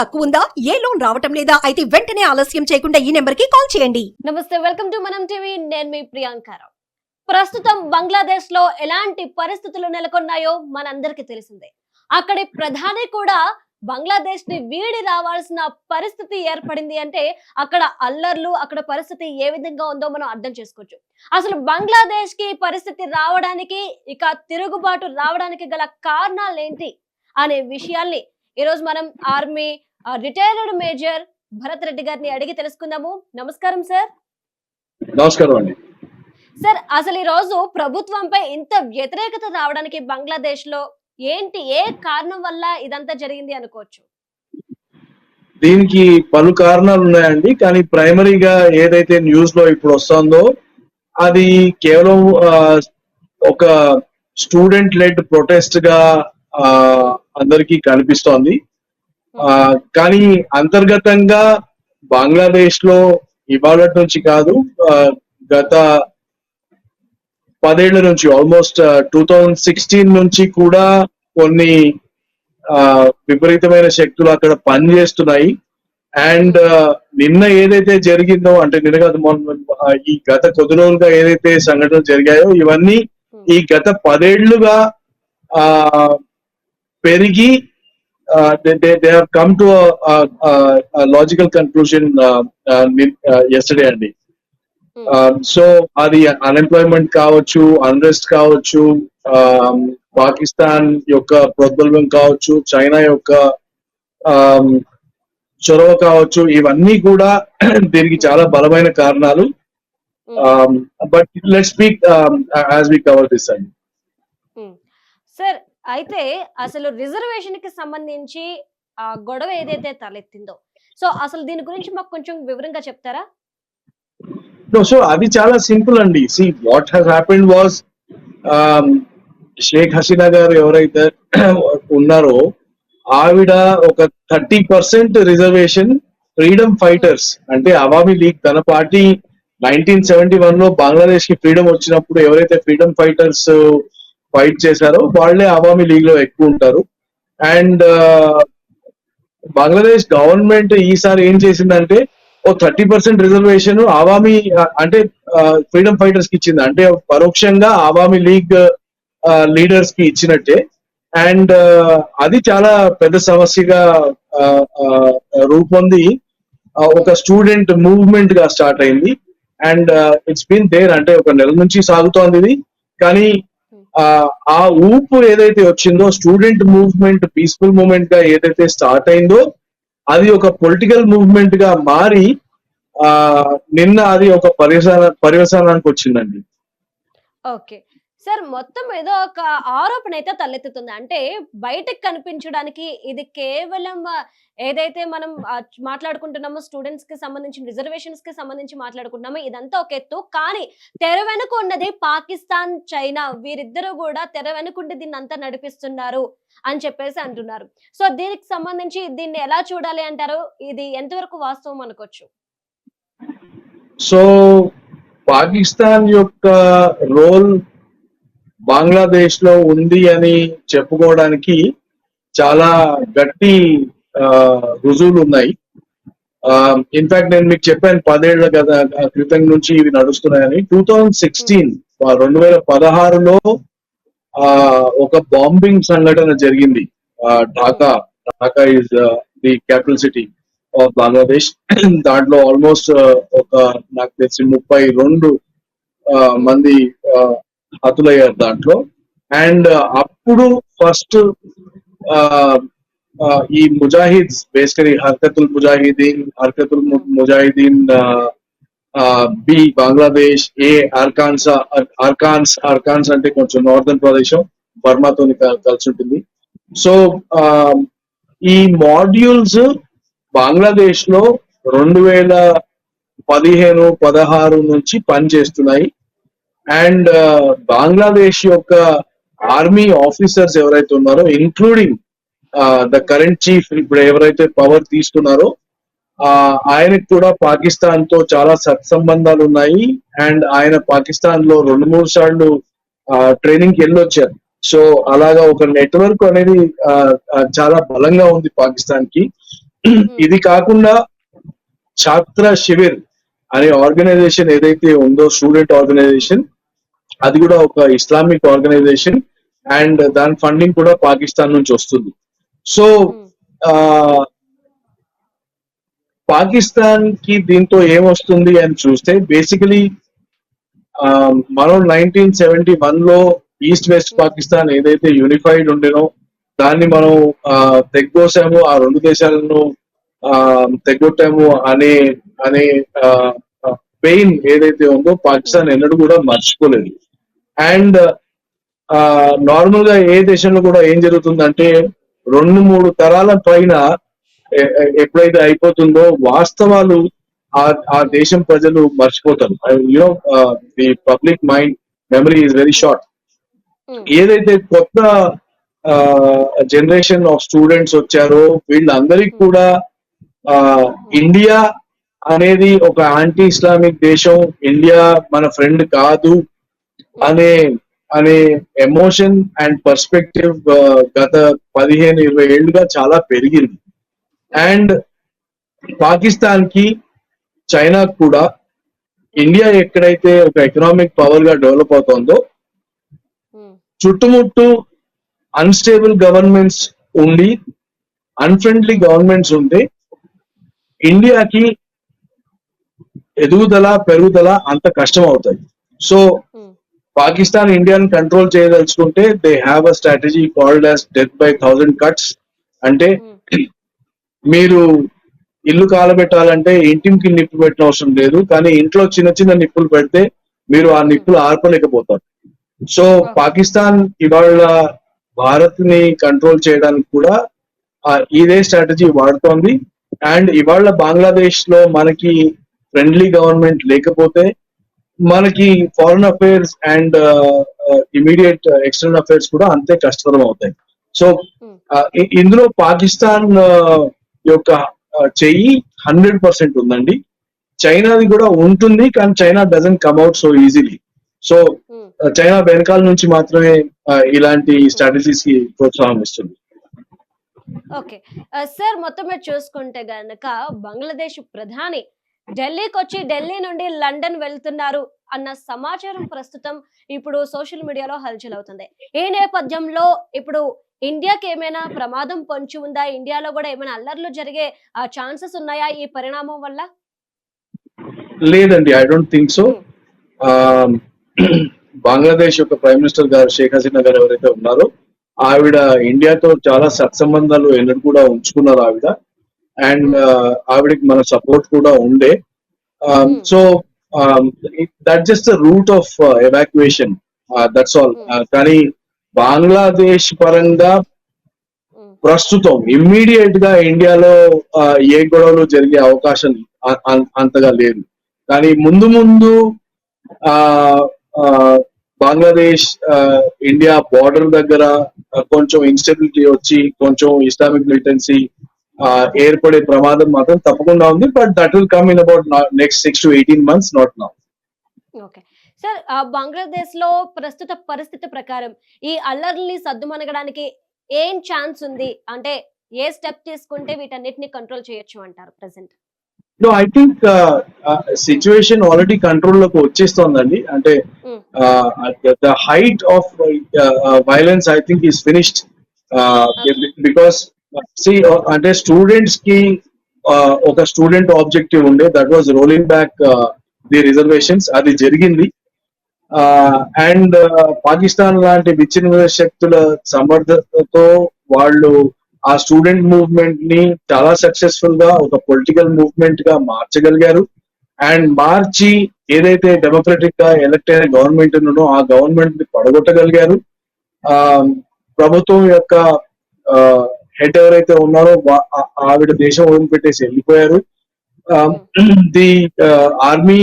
తక్కువ ఉందా ఏ లోన్ రావటం లేదా? అయితే వెంటనే ఆలస్యం చేయకుండా ఈ నెంబర్కి కాల్ చేయండి. నమస్తే వెల్కమ్ టు మనం టీవీ. నేను మీ ప్రియాంకారావు ప్రస్తుతం బంగ్లాదేశ్లో ఎలాంటి పరిస్థితులు నెలకొన్నాయో మనందరికీ తెలిసిందే. అక్కడి ప్రధాని కూడా బంగ్లాదేశ్ని వీడి రావాల్సిన పరిస్థితి ఏర్పడింది అంటే అక్కడ అల్లర్లు అక్కడ పరిస్థితి ఏ విధంగా ఉందో మనం అర్థం చేసుకోవచ్చు. అసలు బంగ్లాదేశ్కి పరిస్థితి రావడానికి ఇక తిరుగుబాటు రావడానికి గల కారణాలు ఏంటి అనే విషయాల్ని ఈరోజు మనం army retired major Bharat Reddy గారిని అడిగి తెలుసుకుందాము. నమస్కారం సార్. నమస్కారం అండి. సార్ అసలు ఈ రోజు ప్రభుత్వంపై ఇంత వ్యతిరేకత రావడానికి బంగ్లాదేశ్లో ఏంటి ఏ కారణం వల్ల ఇదంతా జరిగింది అనుకోవచ్చు? దీనికి పలు కారణాలు ఉన్నాయండి కానీ ప్రైమరీగా ఏదైతే న్యూస్లో ఇప్పుడు వస్తుందో అది కేవలం ఒక స్టూడెంట్ లెడ్ ప్రొటెస్ట్గా అందరికీ కనిపిస్తోంది. కానీ అంతర్గతంగా బంగ్లాదేశ్లో ఇవాళ నుంచి కాదు గత పదేళ్ళ నుంచి ఆల్మోస్ట్ టూ థౌజండ్ సిక్స్టీన్ నుంచి కూడా కొన్ని ఆ, విపరీతమైన శక్తులు అక్కడ పనిచేస్తున్నాయి. అండ్ నిన్న ఏదైతే జరిగిందో అంటే నిన్న కాదు ఈ గత కొద్ది రోజులుగా ఏదైతే సంఘటనలు జరిగాయో ఇవన్నీ ఈ గత పదేళ్ళుగా ఆ పెరిగి they have come to logical conclusion yesterday అండి సో అది అన్ఎంప్లాయ్మెంట్ కావచ్చు అన్రెస్ట్ కావచ్చు ఆమ్, పాకిస్తాన్ యొక్క ప్రోద్బల్యం కావచ్చు చైనా యొక్క ఆమ్, చొరవ కావచ్చు ఇవన్నీ కూడా దీనికి చాలా బలమైన కారణాలు. But let speak as we cover this అండి సార్ అయితే అసలు రిజర్వేషన్కి సంబంధించి ఆ గొడవ ఏదైతే తలెత్తిందో. సో అసలు దీని గురించి మాకు కొంచెం వివరంగా చెప్తారా? సో అది చాలా సింపుల్ అండి. See what has happened was Sheikh Hasina గారు ఎవరైతే ఉన్నారో ఆవిడ ఒక thirty percent reservation freedom fighters అంటే అవామీ లీగ్ తన పార్టీ నైన్టీన్ సెవెంటీ వన్లో బంగ్లాదేశ్కి ఫ్రీడమ్ వచ్చినప్పుడు ఎవరైతే ఫ్రీడమ్ ఫైటర్స్ ఫైట్ చేశారో. వాళ్ళే అవామీ లీగ్లో ఎక్కువ ఉంటారు. అండ్ బంగ్లాదేశ్ గవర్నమెంట్ ఈసారి ఏం చేసిందంటే ఓ థర్టీ పర్సెంట్ రిజర్వేషన్ అవామీ అంటే ఫ్రీడమ్ ఫైటర్స్కి ఇచ్చింది. అంటే పరోక్షంగా అవామీ లీగ్ లీడర్స్కి ఇచ్చినట్టే. అండ్ అది చాలా పెద్ద సమస్యగా రూపొంది ఒక స్టూడెంట్ మూవ్మెంట్గా స్టార్ట్ అయింది. అండ్ ఇట్స్ బీన్ దేర్ అంటే ఒక నెల నుంచి సాగుతోంది ఇది. కానీ ఆ ఊపు ఏదైతే వచ్చిందో స్టూడెంట్ మూవ్మెంట్ పీస్ఫుల్ మూవ్మెంట్గా ఏదైతే స్టార్ట్ అయిందో అది ఒక పొలిటికల్ మూవ్మెంట్గా మారి ఆ నిన్న అది ఒక పరివసానానికి వచ్చిందండి. ఓకే. సార్ మొత్తం ఏదో ఒక ఆరోపణ అయితే తలెత్తుతుంది. అంటే బయటకు కనిపించడానికి ఇది కేవలం ఏదైతే మనం మాట్లాడుకుంటున్నామో స్టూడెంట్స్కి సంబంధించి రిజర్వేషన్స్కి సంబంధించి మాట్లాడుకుంటున్నామో ఇదంతా ఒక ఎత్తు. కానీ తెర వెనుక ఉన్నది పాకిస్తాన్ చైనా. వీరిద్దరూ కూడా తెర వెనుకుండి దీన్ని అంతా నడిపిస్తున్నారు అని చెప్పేసి అంటున్నారు. సో దీనికి సంబంధించి దీన్ని ఎలా చూడాలి అంటారు? ఇది ఎంతవరకు వాస్తవం అనుకోవచ్చు? సో పాకిస్తాన్ యొక్క రోల్ బంగ్లాదేశ్లో ఉంది అని చెప్పుకోవడానికి చాలా గట్టి రుజువులు ఉన్నాయి ఇన్ఫాక్ట్ నేను మీకు చెప్పాను పదేళ్ళ కదా క్రితం నుంచి ఇవి నడుస్తున్నాయని. టూ థౌజండ్ సిక్స్టీన్ రెండు వేల పదహారులో ఆ, ఒక బాంబింగ్ సంఘటన జరిగింది. Dhaka Dhaka is the capital city of Bangladesh దాంట్లో ఆల్మోస్ట్ ఒక నాకు తెలిసి ముప్పై రెండు మంది హతులయ్యారు దాంట్లో. అండ్ uh, అప్పుడు ఫస్ట్ uh, uh, ఈ ముజాహిద్స్ బేసికలీ హర్కతుల్ ముజాహిదీన్ హర్కతుల్ ముజాహిదీన్ బి బంగ్లాదేశ్ ఏ అర్కాన్స్ అర్కాన్స్ అర్కాన్స్ అంటే కొంచెం నార్థన్ ప్రదేశం బర్మాతో కలిసి ఉంటుంది సో um, ఈ మాడ్యూల్స్ బంగ్లాదేశ్లో రెండు వేల పదిహేను పదహారు నుంచి పనిచేస్తున్నాయి. అండ్ బంగ్లాదేశ్ యొక్క ఆర్మీ ఆఫీసర్స్ ఎవరైతే ఉన్నారో ఇంక్లూడింగ్ ద కరెంట్ చీఫ్ ఇప్పుడు ఎవరైతే పవర్ తీసుకున్నారో ఆయనకు కూడా పాకిస్తాన్తో చాలా సత్సంబంధాలు ఉన్నాయి. అండ్ ఆయన పాకిస్తాన్లో రెండు మూడు సార్లు ట్రైనింగ్కి వెళ్ళొచ్చారు. సో అలాగా ఒక నెట్వర్క్ అనేది చాలా బలంగా ఉంది పాకిస్తాన్కి ఇది కాకుండా ఛాత్ర శివిర్ అనే ఆర్గనైజేషన్ ఏదైతే ఉందో స్టూడెంట్ ఆర్గనైజేషన్ అది కూడా ఒక ఇస్లామిక్ ఆర్గనైజేషన్ అండ్ దాని ఫండింగ్ కూడా పాకిస్తాన్ నుంచి వస్తుంది. సో పాకిస్తాన్కి దీంతో ఏమొస్తుంది అని చూస్తే బేసికలీ మనం నైన్టీన్ సెవెంటీ వన్లో ఈస్ట్ వెస్ట్ పాకిస్తాన్ ఏదైతే యూనిఫైడ్ ఉండేనో దాన్ని మనం ఆ, తెగ్గోసాము ఆ రెండు దేశాలను ఆ, తెగ్గొట్టాము అనే అనే పెయిన్ ఏదైతే ఉందో పాకిస్తాన్ ఎన్నడూ కూడా మర్చిపోలేదు. అండ్ నార్మల్గా ఏ దేశంలో కూడా ఏం జరుగుతుందంటే రెండు మూడు తరాల పైన ఎప్పుడైతే అయిపోతుందో వాస్తవాలు ఆ దేశం ప్రజలు మర్చిపోతారు. You know the public mind memory is very short. ఏదైతే కొత్త జనరేషన్ ఆఫ్ స్టూడెంట్స్ వచ్చారో వీళ్ళందరికీ కూడా ఇండియా అనేది ఒక యాంటీ ఇస్లామిక్ దేశం. ఇండియా మన ఫ్రెండ్ కాదు అనే అనే ఎమోషన్ అండ్ పర్స్పెక్టివ్ గత పదిహేను ఇరవై ఏళ్ళుగా చాలా పెరిగింది. అండ్ పాకిస్తాన్కి చైనా కూడా ఇండియా ఎక్కడైతే ఒక ఎకనామిక్ పవర్గా డెవలప్ అవుతుందో చుట్టుముట్టు అన్స్టేబుల్ గవర్నమెంట్స్ ఉండి అన్ఫ్రెండ్లీ గవర్నమెంట్స్ ఉంటే ఇండియాకి ఎదుగుదల పెరుగుదల అంత కష్టం అవుతాయి సో పాకిస్తాన్ ఇండియాని control చేయదలుచుకుంటే they have a strategy called as death by thousand cuts అంటే మీరు ఇల్లు కాలబెట్టాలంటే ఇంటికి నిప్పు పెట్టిన అవసరం లేదు కానీ ఇంట్లో చిన్న చిన్న నిప్పులు పెడితే మీరు ఆ నిప్పులు ఆర్పలేకపోతారు. సో పాకిస్తాన్ ఇవాళ భారత్ని కంట్రోల్ చేయడానికి కూడా ఇదే స్ట్రాటజీ వాడుతోంది. అండ్ ఇవాళ బంగ్లాదేశ్లో మనకి ఫ్రెండ్లీ గవర్నమెంట్ లేకపోతే మనకి foreign affairs and immediate external affairs కూడా అంతే కష్టతరం అవుతాయి. సో ఇ- ఇందులో పాకిస్తాన్ ఆ, యొక్క ఆ, చెయ్యి హండ్రెడ్ పర్సెంట్ ఉందండి. చైనాది కూడా ఉంటుంది కానీ China doesn't come at so easily so China వెనకాల నుంచి మాత్రమే ఇలాంటి స్ట్రాటజీస్కి ప్రోత్సాహం ఇస్తుంది. ఓకే. సార్ మొత్తం మీద చూసుకుంటే గనక బంగ్లాదేశ్ ప్రధాని ఢిల్లీకి వచ్చి ఢిల్లీ నుండి లండన్ వెళ్తున్నారు అన్న సమాచారం ప్రస్తుతం ఇప్పుడు సోషల్ మీడియాలో హల్చల్ అవుతుంది ఈ నేపథ్యంలో ఇప్పుడు ఇండియాకి ఏమైనా ప్రమాదం పొంచి ఉందా? ఇండియాలో కూడా ఏమైనా అల్లర్లు జరిగే ఛాన్సెస్ ఉన్నాయా ఈ పరిణామం వల్ల? లేదండి I don't think so Bangladesh యొక్క ప్రైమ్ మినిస్టర్ గారు షేక్ హసీనా గారు ఎవరైతే ఉన్నారో ఆవిడ ఇండియాతో చాలా సత్సంబంధాలు ఎన్నడూ కూడా ఉంచుకున్నారు ఆవిడ. అండ్ ఆవిడకి మన సపోర్ట్ కూడా ఉండే. So that just the route of evacuation. That's all. కానీ బంగ్లాదేశ్ పరంగా ఉమ్, ప్రస్తుతం ఇమ్మీడియట్గా ఇండియాలో ఏ గొడవలు జరిగే అవకాశం అంతగా లేదు. కానీ ముందు ముందు బంగ్లాదేశ్ ఇండియా బార్డర్ దగ్గర కొంచెం ఇన్స్టెబిలిటీ వచ్చి కొంచెం ఇస్లామిక్ మిలిటెన్సీ ఏర్పడే ప్రమాదం మాత్రం తప్పకుండా ఉంది. But that will come in about next six to eighteen months not now okay sir బంగ్లాదేశ్లో ప్రస్తుత పరిస్థితి ప్రకారం ఈ అల్లర్లని సద్దుమణగడానికి ఏం ఛాన్స్ ఉంది? అంటే ఏ స్టెప్ తీసుకుంటే వీటన్నిటిని కంట్రోల్ చేయొచ్చు అంటారు present no I think situation already కంట్రోల్లోకి వచ్చేస్తోందండి. అంటే Mm. The height of violence I think is finished because because see అంటే స్టూడెంట్స్కి uh, ఒక స్టూడెంట్ ఆబ్జెక్టివ్ ఉండే that was rolling back the reservations అది జరిగింది uh, అండ్ పాకిస్తాన్ uh, లాంటి విచ్ఛిన్న శక్తుల సమర్థతతో వాళ్ళు ఆ స్టూడెంట్ మూవ్మెంట్ని చాలా సక్సెస్ఫుల్గా ఒక పొలిటికల్ మూవ్మెంట్గా మార్చగలిగారు అండ్ మార్చి ఏదైతే డెమోక్రటిక్గా ఎలక్ట్ అయిన గవర్నమెంట్ ఉన్నదో ఆ గవర్నమెంట్ని పడగొట్టగలిగారు. ఆ ప్రభుత్వం యొక్క హెడ్ ఎవరైతే ఉన్నారో ఆవిడ దేశం వదిలిపెట్టేసి వెళ్ళిపోయారు. The army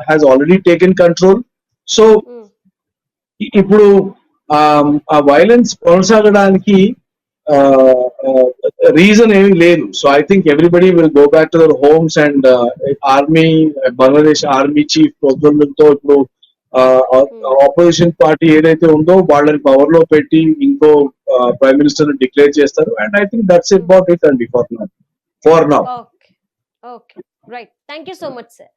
has already taken control so ఇప్పుడు ఆ, ఆ వైలెన్స్ కొనసాగడానికి రీజన్ ఏమీ లేదు. So I think everybody will go back to their homes and army Bangladesh army chief పొద్దున్నతో ఇప్పుడు ఆపోజిషన్ పార్టీ ఏదైతే ఉందో వాళ్ళని పవర్లో పెట్టి ఇంకో ప్రైమ్ మినిస్టర్ డిక్లేర్ చేస్తారు. And I think that's about it అండి for far now okay okay right thank you so much sir